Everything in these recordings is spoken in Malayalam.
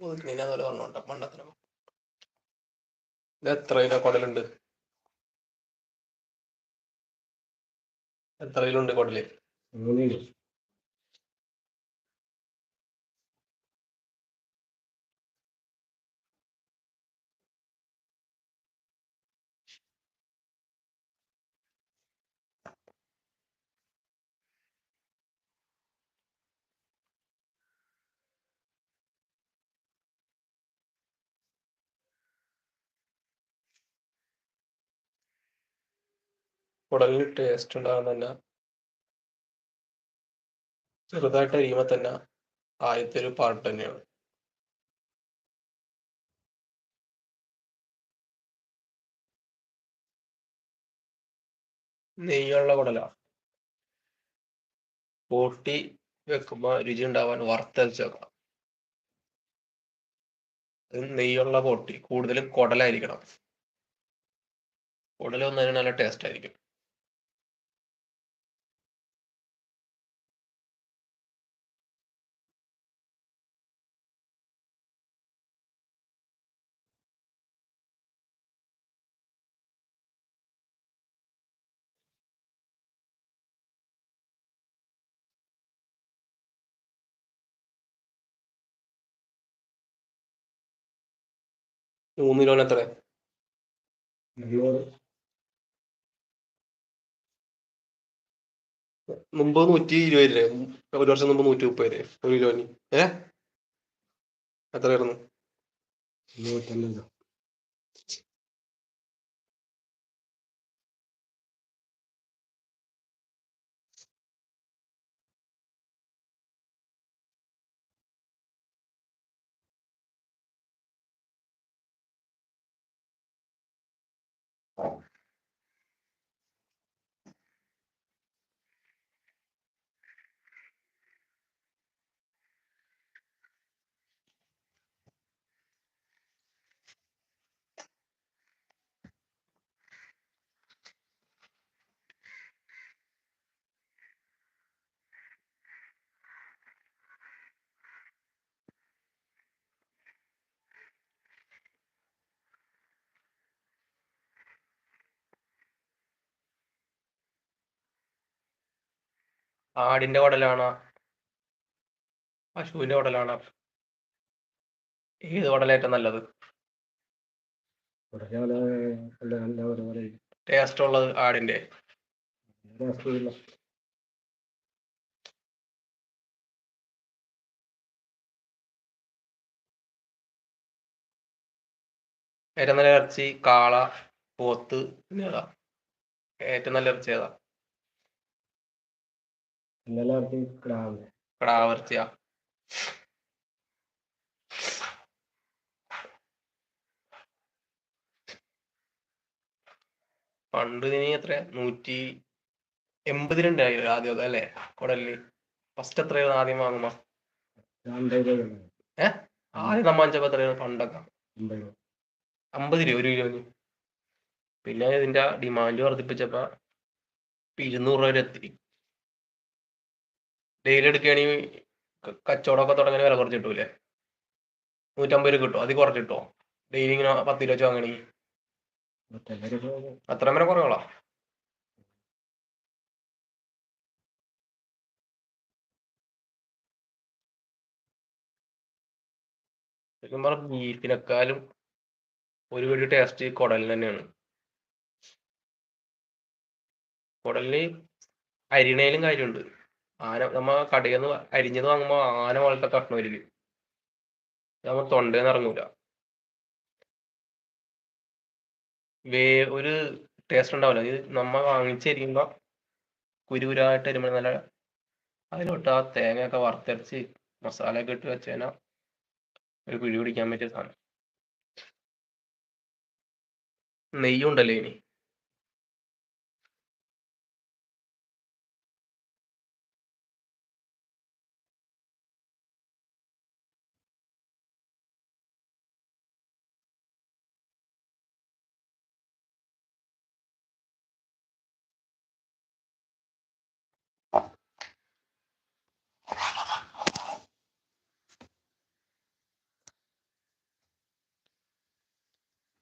ഒതുക്കണീനെ അതുപോലെ പറഞ്ഞോട്ടെ മണ്ടത്തരം ഇത് എത്ര കിലോ കുടലുണ്ട് എത്ര കിലോ ഉണ്ട് കുടലിന് ടേസ്റ്റ് ഉണ്ടാകുന്ന ചെറുതായിട്ട് അരിയുമ്പോൾ തന്നെ ആദ്യത്തെ ഒരു പാർട്ട് തന്നെയാണ്. നെയ്യുള്ള കുടല. കൂട്ടി വെക്കുമ്പോൾ രുചി ഉണ്ടാവാൻ വറുത്തരച്ച് വെക്കണം. നെയ്യുള്ള പൊട്ടി കൂടുതലും കുടലായിരിക്കണം. കുടൽ വന്നതിന് നല്ല ടേസ്റ്റ് ആയിരിക്കും. മൂന്ന് കിലോന് എത്ര മുമ്പ് നൂറ്റി ഇരുപത് രൂപ ഒരു വർഷം മുമ്പ് നൂറ്റി മുപ്പത് രൂപ ഒരു കിലോന്. ഏ? എത്രയായിരുന്നു ആടിന്റെ ഉടലാണ് പശുവിന്റെ ഉടലാണ് ഏത് ഉടലേറ്റം നല്ലത്? ടേസ്റ്റ് ഉള്ളത് ആടിന്റെ ഏറ്റവും നല്ല ഇറച്ചി കാള പോത്ത് ഏറ്റവും നല്ല ഇറച്ചി ഏതാ? കിടാവ് ഇറച്ചിയാ പണ്ട് നീ എത്ര നൂറ്റി എൺപതിനുണ്ടായിരുന്നു ആദ്യം അല്ലേ? കുടലിൽ. ഫസ്റ്റ് എത്രയായിരുന്നു ആദ്യം വാങ്ങുമ്പോ? രൂപ. ആദ്യം നമ്മ അഞ്ചപ്പോ എത്രയായിരുന്നു പണ്ടൊക്കെ. അമ്പത് രൂപ. ഒരു കിലോന്. പിന്നെ ഇതിന്റെ ഡിമാൻഡ് വർദ്ധിപ്പിച്ചപ്പോ ഇരുന്നൂറ് രൂപ വരെ എത്തി. ഡെയിലി എടുക്കുകയാണെങ്കിൽ കച്ചവടമൊക്കെ തുടങ്ങാൻ വില കുറച്ച് കിട്ടൂലേ നൂറ്റമ്പത് രൂപ കിട്ടും അത് കുറച്ച് കിട്ടുമോ ഡെയിലി ഇങ്ങനെ പത്ത് കിലോ വെച്ച് വാങ്ങണമെങ്കിൽ അത്ര വരെ കുറവുകളാ? ശരിക്കും പറഞ്ഞ ബീഫിനെക്കാളും ഒരു വീട് ടേസ്റ്റ് കുടലിന് തന്നെയാണ്. കുടലിന് അരിണയിലും കാര്യമുണ്ട്. ആന നമ്മ കടയിൽ നിന്ന് അരിഞ്ഞത് വാങ്ങുമ്പോ ആന പോലത്തെ കഷ്ണം വരിൽ നമ്മൾ തൊണ്ടേന്ന് ഇറങ്ങൂല. വേ ഒരു ടേസ്റ്റ് ഉണ്ടാവില്ല ഇത് നമ്മ വാങ്ങിച്ചരിയുമ്പോ കുരുകുരായിട്ട് വരുമ്പോൾ നല്ല അതിലോട്ട് ആ തേങ്ങയൊക്കെ വറുത്തരച്ച് മസാലയൊക്കെ ഇട്ട് വെച്ചേനാ ഒരു പിടി പിടിക്കാൻ പറ്റിയ സാധനം നെയ്യുണ്ടല്ലേ ഇനി.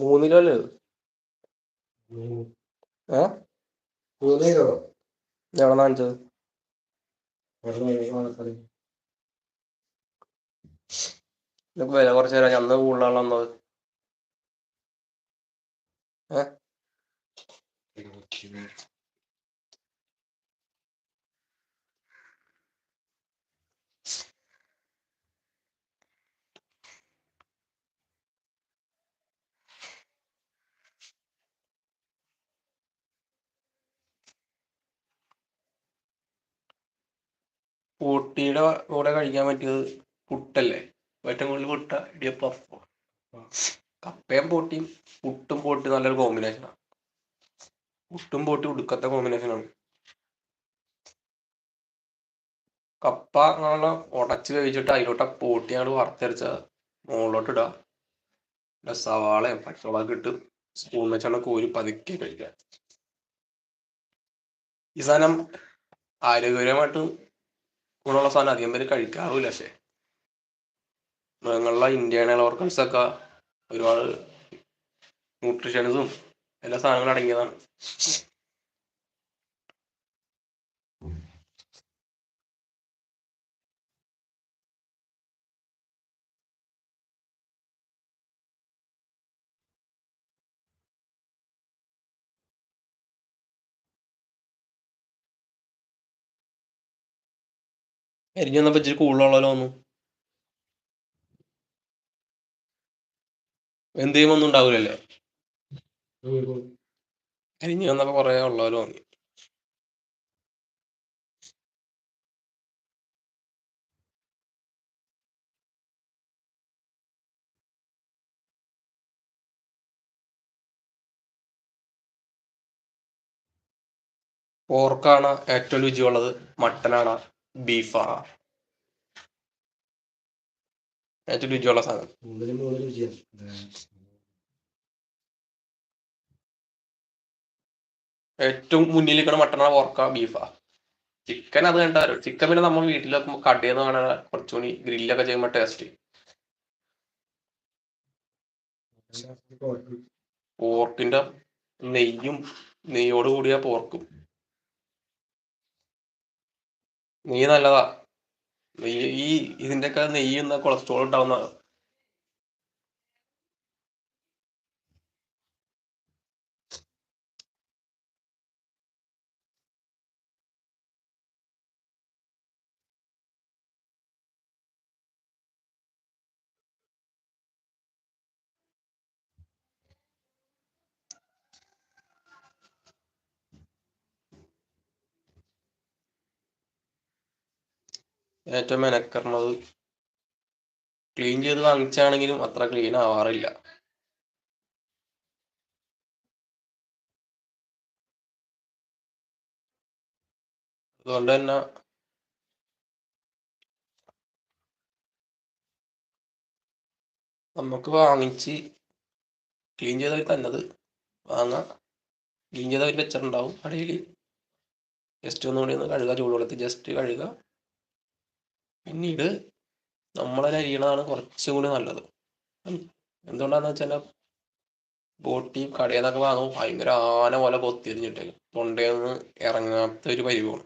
മൂന്ന്. കിലോ അല്ലേ? ഏ എവിടെ ഇതൊക്കെ വില കുറച്ച് തരാം അന്ന് കൂടുതലാണ് അന്നത്. ഏ? ഊട്ടിയുടെ കൂടെ കഴിക്കാൻ പറ്റിയത് പുട്ടല്ലേ? ഏറ്റവും കൂടുതൽ പുട്ട? ഇടിയപ്പം കപ്പയും പൊട്ടിയും പുട്ടും പൊട്ടി നല്ലൊരു കോമ്പിനേഷനാണ് പുട്ടും പൊട്ടി ഉടുക്കത്തെ കോമ്പിനേഷനാണ് കപ്പ നല്ല ഉടച്ച് വേവിച്ചിട്ട് അതിലോട്ട് പൊട്ടി അങ്ങോട്ട് വറുത്തരച്ച മുകളിലോട്ട് ഇടുക പിന്നെ സവാളയും പച്ചമുളകൊക്കെ ഇട്ട് സ്പൂൺ വെച്ചാണ് കോരി പതുക്കെ കഴിക്കുക ഈ സാധനം ആരോഗ്യപരമായിട്ട് ഗുണമുള്ള സാധനം അധികം പേര് കഴിക്കാറില്ല പക്ഷേ. മൃഗങ്ങളിലെ ഇന്ത്യൻ ഓർഗൻസ് ഒക്കെ ഒരുപാട് ന്യൂട്രീഷൻസും എല്ലാ സാധനങ്ങളും അടങ്ങിയതാണ്. എരിഞ്ഞു വന്നപ്പോ ഇച്ചിരി കൂടുതലുള്ളല്ലോ ഒന്നും എന്ത് ചെയ്യുമ്പോ ഒന്നും ഉണ്ടാവില്ലല്ലേ അരിഞ്ഞു വന്നപ്പോ കൊറേ ഉള്ളവര് തോന്നി പോർക്കാണ് ഏറ്റവും രുചിയുള്ളത്. മട്ടനാണ്. ബീഫാണ് ഏറ്റവും രുചിയുള്ള സാധനം. ഏറ്റവും മുന്നിൽ നിൽക്കണ മട്ടണ പോർക്ക ബീഫാ ചിക്കൻ അത് കണ്ടാലോ ചിക്കൻ പിന്നെ നമ്മൾ വീട്ടിൽ വെക്കുമ്പോൾ കടയിൽ നിന്ന് കാണാൻ കുറച്ചുകൂടി ഗ്രില്ലൊക്കെ ചെയ്യുമ്പോൾ ടേസ്റ്റ്. പോർക്കിന്റെ നെയ്യും നെയ്യോട് കൂടിയ പോർക്കും. നെയ്യ് നല്ലതാ. നെയ്യ് ഈ ഇതിന്റെയൊക്കെ നെയ്യുന്ന കൊളസ്ട്രോൾ ഉണ്ടാവുന്ന ഏറ്റവും മെനക്കറണത് ക്ലീൻ ചെയ്ത് വാങ്ങിച്ചാണെങ്കിലും അത്ര ക്ലീൻ ആവാറില്ല. അതുകൊണ്ട് തന്നെ നമുക്ക് വാങ്ങിച്ച് ക്ലീൻ ചെയ്തവർ തന്നത് വാങ്ങാം. ക്ലീൻ ചെയ്തവർ വെച്ചിട്ടുണ്ടാവും. കടയിൽ ജസ്റ്റ് ഒന്നുകൂടി ഒന്ന് കഴുകുക ചൂടുവെള്ളത്തിൽ ജസ്റ്റ് കഴുകുക പിന്നീട് നമ്മളെ അരിയണതാണ് കുറച്ചുകൂടി നല്ലത്. എന്തുകൊണ്ടാന്ന് വെച്ചാൽ ബോട്ടി കടയിൽ വാങ്ങുമ്പോൾ ഭയങ്കര ആന പോലെ കൊത്തിരിഞ്ഞിട്ട് തൊണ്ടയിൽ നിന്ന് ഇറങ്ങാത്ത ഒരു പരിവാണ്.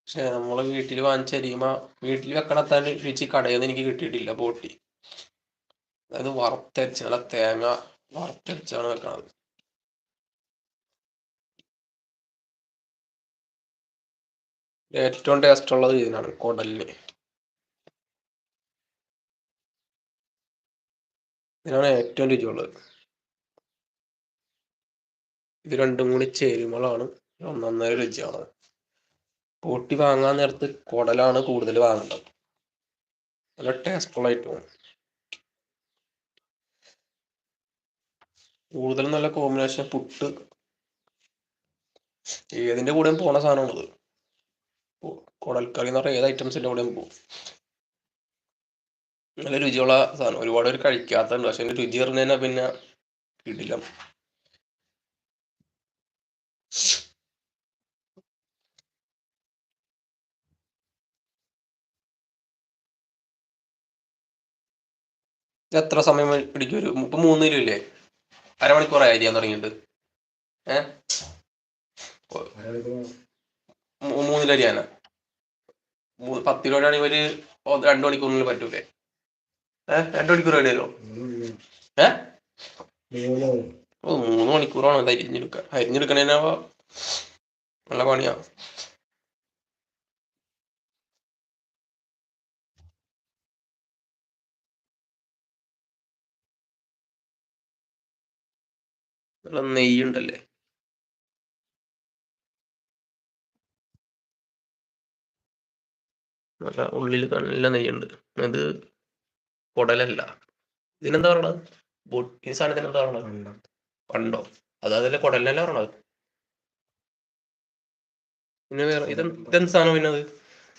പക്ഷെ നമ്മൾ വീട്ടിൽ വാങ്ങിച്ചരിയുമ്പോൾ വീട്ടിൽ വെക്കണ അത്ര രുചി കടയിൽ നിന്ന് എനിക്ക് കിട്ടിയിട്ടില്ല ബോട്ടി. അതായത് വറുത്തരച്ച് നല്ല തേങ്ങ വറുത്തരച്ചാണ് വെക്കണത്. ഏറ്റവും ടേസ്റ്റ് ഉള്ളത് ഇതിനാണ് കുടലിന്. ഇതിനാണ് ഏറ്റവും രുചിയുള്ളത്. ഇത് രണ്ടും കൂടി ചേരുമ്പോഴാണ് ഒന്നൊന്നര രുചിയാണത് പൊട്ടി വാങ്ങാൻ നേരത്ത് കുടലാണ് കൂടുതൽ വാങ്ങേണ്ടത്. നല്ല ടേസ്റ്റ്ഫുൾ ആയിട്ട് പോകും കൂടുതലും നല്ല കോമ്പിനേഷൻ പുട്ട് ഏതിന്റെ കൂടെയും പോണ സാധനമാണത്. കുടൽക്കറി എന്ന് പറയുന്ന ഏത് ഐറ്റംസിന്റെ കൂടെയും പോകും നല്ല രുചിയുള്ള സാധനം. ഒരുപാട് പേര് കഴിക്കാത്തുണ്ട് പക്ഷെ അതിന്റെ രുചി അറിഞ്ഞു കഴിഞ്ഞാൽ പിന്നെ കിടിലം എത്ര സമയം പിടിക്കും? ഒരു ഇപ്പൊ മൂന്ന് കിലോ ഇല്ലേ? അരമണിക്കൂറായി അരിയാൻ തുടങ്ങിയിട്ട്? ഏഹ് മൂന്ന് കിലോ അരിയാനാ പത്ത് കിലോ ആണെങ്കിൽ ഒരു ഒ- രണ്ട് മണിക്കൂറിനുള്ളിൽ പറ്റൂലേ? ഏഹ് രണ്ടു മണിക്കൂർ വേണ്ടിയല്ലോ ഏഹ് ഓ മൂന്ന് മണിക്കൂറാണ് ഇത് അരിഞ്ഞെടുക്കാൻ അരിഞ്ഞെടുക്കണേനാ നല്ല പണിയാ. നെയ്യുണ്ടല്ലേ? നല്ല ഉള്ളിൽ നല്ല നെയ്യുണ്ട്. ഇത് കുടലല്ല ഇതിനെന്താ പറയണത്? ഈ സാധനത്തിന് എന്താ പറയണത് പണ്ടോ അത് അതിലെ കുടലിനല്ല പറയണത്? പിന്നെ വേറെ ഇത് ഇതെന്ത് സാധനം പിന്നെ അത്?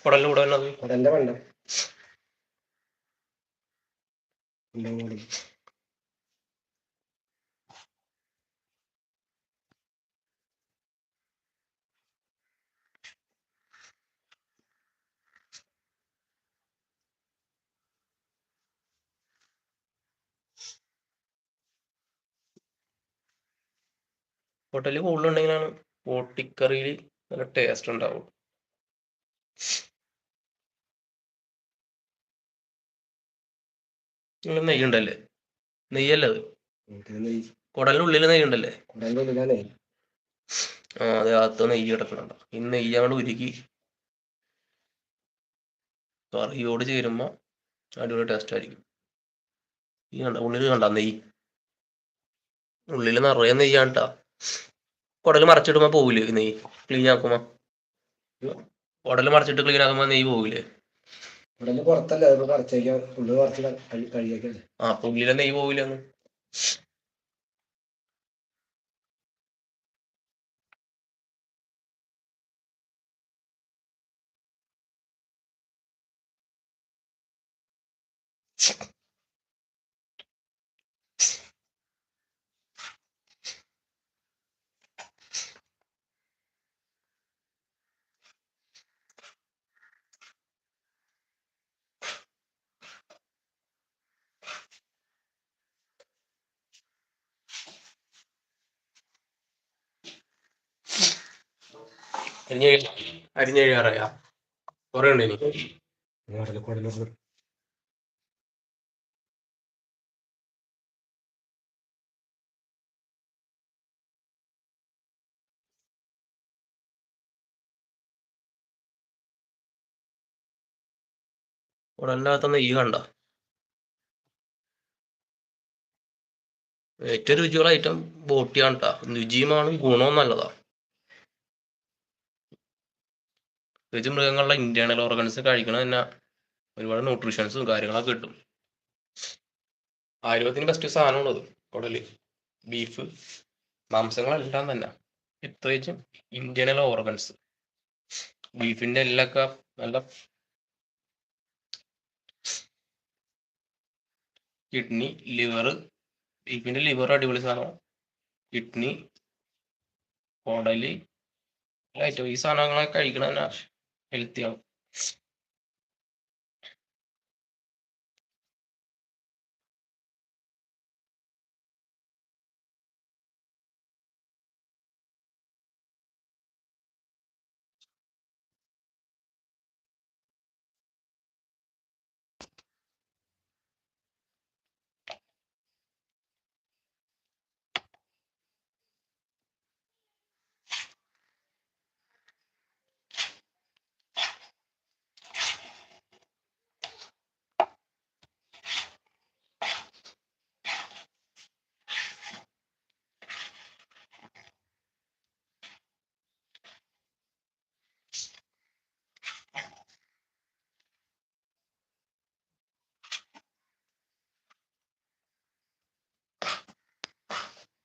കുടലിന്റെ കൂടെ വരുന്നത് കുടൽ കൂടുതലുണ്ടെങ്കിലാണ് പോട്ടിക്കറിയിൽ നല്ല ടേസ്റ്റ് ഉണ്ടാവും നിങ്ങൾ നെയ്യുണ്ടല്ലേ നെയ്യല്ല കുടലിനുള്ളിൽ നെയ്യുണ്ടല്ലേ ആ അതെ അകത്ത് നെയ്യ് കിടക്കുന്നുണ്ട്. ഈ നെയ്യ് അങ്ങോട്ട് ഉരുക്കി കറിയോട് ചേരുമ്പോ അടിപൊളി ടേസ്റ്റ് ആയിരിക്കും. ഈ കണ്ട ഉള്ളിൽ കണ്ട നെയ്യ്. ഉള്ളിൽ നിറയെ നെയ്യാണ് കുടൽ മറച്ചിടുമ്പോ പോവില്ലേ നെയ് ക്ലീൻ ആക്കുമ്പോ? കുടൽ മറച്ചിട്ട് ക്ലീൻ ആക്കുമ്പോ നെയ് പോവില്ലേ ഇവിടെ പുറത്തല്ല you ഉള്ളിൽ പറിച്ച് കഴിയാക്കല്ലേ ആ അപ്പൊ ഉള്ളിലെ നെയ്യ് പോവില്ലെന്ന് അരിഞ്ഞ് ഈ കണ്ട? ഏറ്റവും രുചിയുള്ള ഐറ്റം ബോട്ടിയാണ് കേട്ടോ രുചിയുമാണ് ഗുണവും നല്ലതാ. പ്രത്യേകിച്ച് മൃഗങ്ങളുടെ ഇന്റേണൽ ഓർഗൻസ് കഴിക്കണ തന്നെ ഒരുപാട് ന്യൂട്രീഷൻസും കാര്യങ്ങളൊക്കെ കിട്ടും. ആരോഗ്യത്തിന് ബെസ്റ്റ് സാധനമാണത് കുടൽ ബീഫ് മാംസങ്ങളെല്ലാം തന്നെ. പ്രത്യേകിച്ചും ഇന്റേണൽ ഓർഗൻസ് ബീഫിന്റെ എല്ലൊക്കെ നല്ല കിഡ്നി ലിവർ ബീഫിന്റെ ലിവർ അടിപൊളി സാധനമാണ്. കിഡ്നി കുടൽ ഈ സാധനങ്ങളൊക്കെ കഴിക്കണ തന്നെ el tío.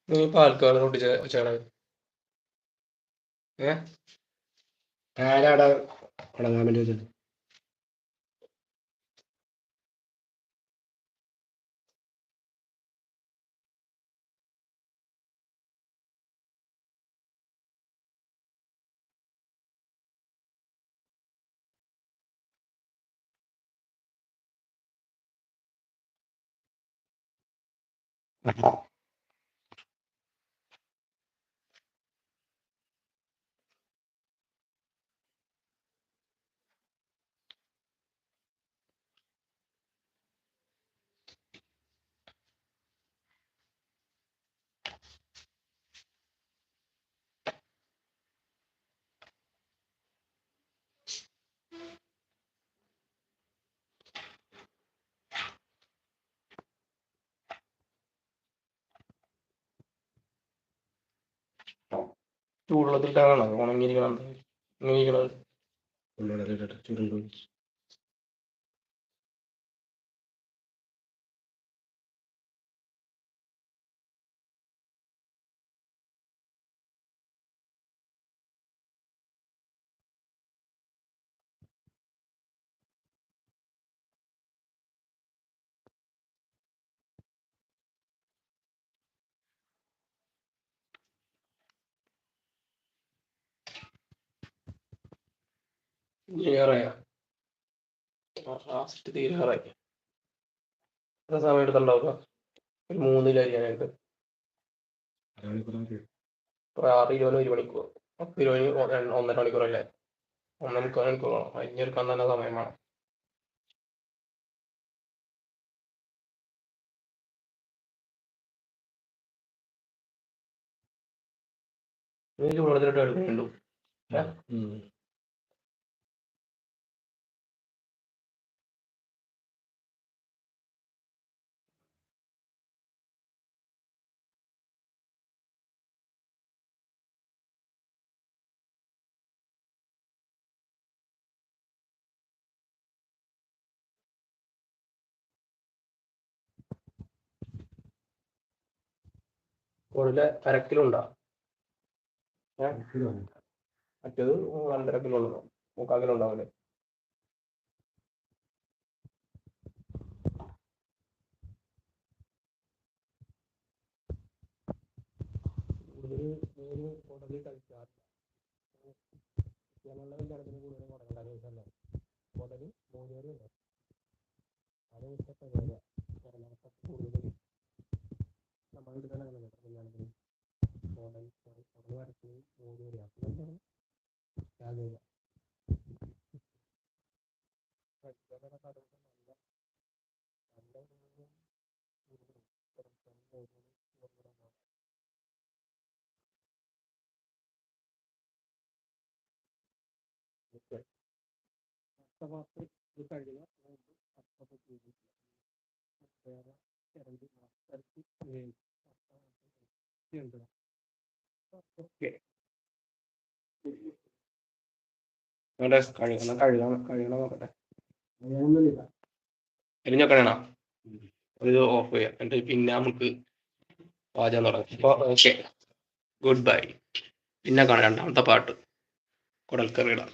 നീ പാൽക്കാട് പൊട്ടിച്ച ചേണ ഏ? വെച്ചത് ചൂടുള്ളത്തിട്ടാണോ ഉണങ്ങിയിരിക്കണം ഉണങ്ങിയിരിക്കണത് ഉള്ളിടലിട്ടിട്ട് ചുരുണ്ടു എത്ര സമയം എടുത്തുണ്ടാവുക ഒരു മൂന്നിൽ ആറ് കിലോന് ഒരു മണിക്കൂർ. പത്ത് രണ്ട് ഒന്നര മണിക്കൂറല്ലേ? ഒന്നര മണിക്കൂർ വേണം അരിഞ്ഞെടുക്കാൻ തന്നെ സമയം വേണം. എനിക്ക് ചൂടുവെള്ളത്തിലിട്ട് എടുക്കുന്നുണ്ടോ കൂടുതൽ അര കിലോ ഉണ്ടാ മറ്റേത് രണ്ടര കിലോ ഉള്ളൂ മുക്കാൽ കിലോ ഉണ്ടാവില്ലേ കൂടുതൽ മൂന്ന് കുടലിൽ കഴിക്കാറില്ല ക്രിസ്ത്യാനികളുടെ കല്യാണത്തിന് കൂടുതലും കുടലുണ്ടാകുന്ന ദിവസമല്ലേ? കുടൽ മൂന്നുപേരും ഉണ്ട് അത് ഇഷ്ടപ്പെട്ട പരിപാടിയാ കുടലൊക്കെ കൂടുതൽ നമ്മുടെ വീട്ടിൽ തന്നെ അങ്ങനെ കല്യാണത്തിന് കഴുകണം കഴുകണം കഴുകണം നോക്കട്ടെ. ഇത് ഓഫ് ചെയ്യാം. എന്നിട്ട് പിന്നെ നമുക്ക് വാചകം തുടങ്ങാം. അപ്പോൾ ഓക്കെ ഗുഡ് ബൈ പിന്നെ കാണാം രണ്ടാമത്തെ പാട്ട് കുടൽക്കറിയിടാം.